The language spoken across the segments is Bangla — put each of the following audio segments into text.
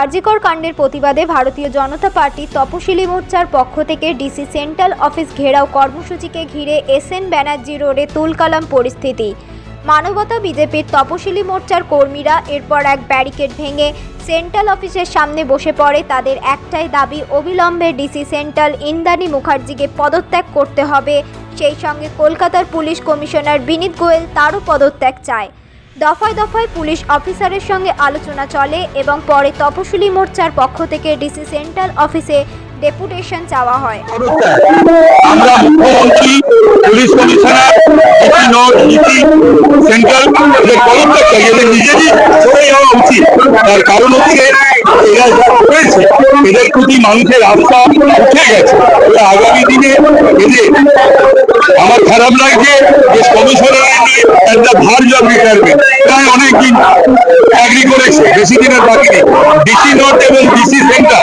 আরজিকর কাণ্ডের প্রতিবাদে ভারতীয় জনতা পার্টি তপশিলি মোর্চার পক্ষ থেকে ডিসি সেন্ট্রাল অফিস ঘেরাও কর্মসূচিকে ঘিরে এস এন ব্যানার্জি রোডে তুলকালাম পরিস্থিতি। মানবতা বিজেপির তপশিলি মোর্চার কর্মীরা এরপর এক ব্যারিকেড ভেঙে সেন্ট্রাল অফিসের সামনে বসে পড়ে তাদের একটাই দাবি, অবিলম্বে ডিসি সেন্ট্রাল ইন্দ্রাণী মুখার্জিকে পদত্যাগ করতে হবে। সেই সঙ্গে কলকাতার পুলিশ কমিশনার বিনীত গোয়েল তারও পদত্যাগ চায়। দফায় দফায় পুলিশ অফিসারের সঙ্গে আলোচনা চলে এবং পরে তপশিলি মোর্চার পক্ষ থেকে ডিসি সেন্ট্রাল অফিসে ডেপুটেশন চাওয়া হয়। আগামী দিনে আমার খারাপ লাগছে একটা ভার জব তাই অনেক দিন চাকরি করেছে, বেশি দিনের বাকি নেই। ডিসি নর্থ এবং ডিসি সেন্টার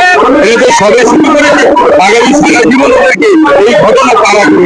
এদের সবে শুরু করেছে। আগামী সারা জীবন থেকে এই ঘটনা তারা করবে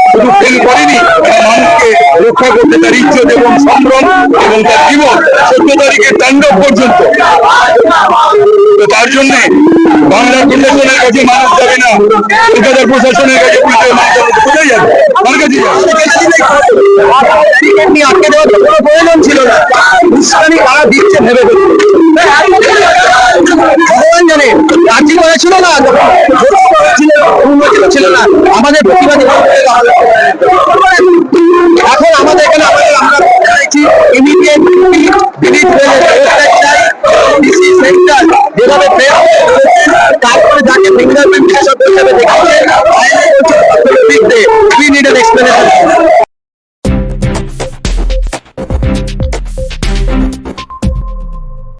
শুধু ফেল করেনি মানুষকে রক্ষা করতে তার ইজ্জত এবং সম্ভ্রম এবং তার জীবন চোদ্দ তারিখের তাণ্ডব পর্যন্ত। তো তার জন্য বাংলার প্রশাসনের কাছে মানুষ যাবে না কলকাতার প্রশাসনের কাছে পুলিশের মানুষ কোথায় যাবে? কার কাছে আটকে দেওয়ার কোনো প্রয়োজন ছিল না। উস্কানি কারা দিচ্ছে ভেবে ভগবান জানে। রাজি করেছিল না? ছিল অনুমোচিত ছিল না। আমাদের প্রতিবাদী এখন আমাদের এখানে আমাদের আমরা চাইছি ইমিডিয়েট বিলিট হয়ে সেন্টার যেভাবে তারপরে যাকে ফিঙ্গারপ্রিন্ট হিসাব দেখাচ্ছে উই নিড এক্সপ্লেনেশন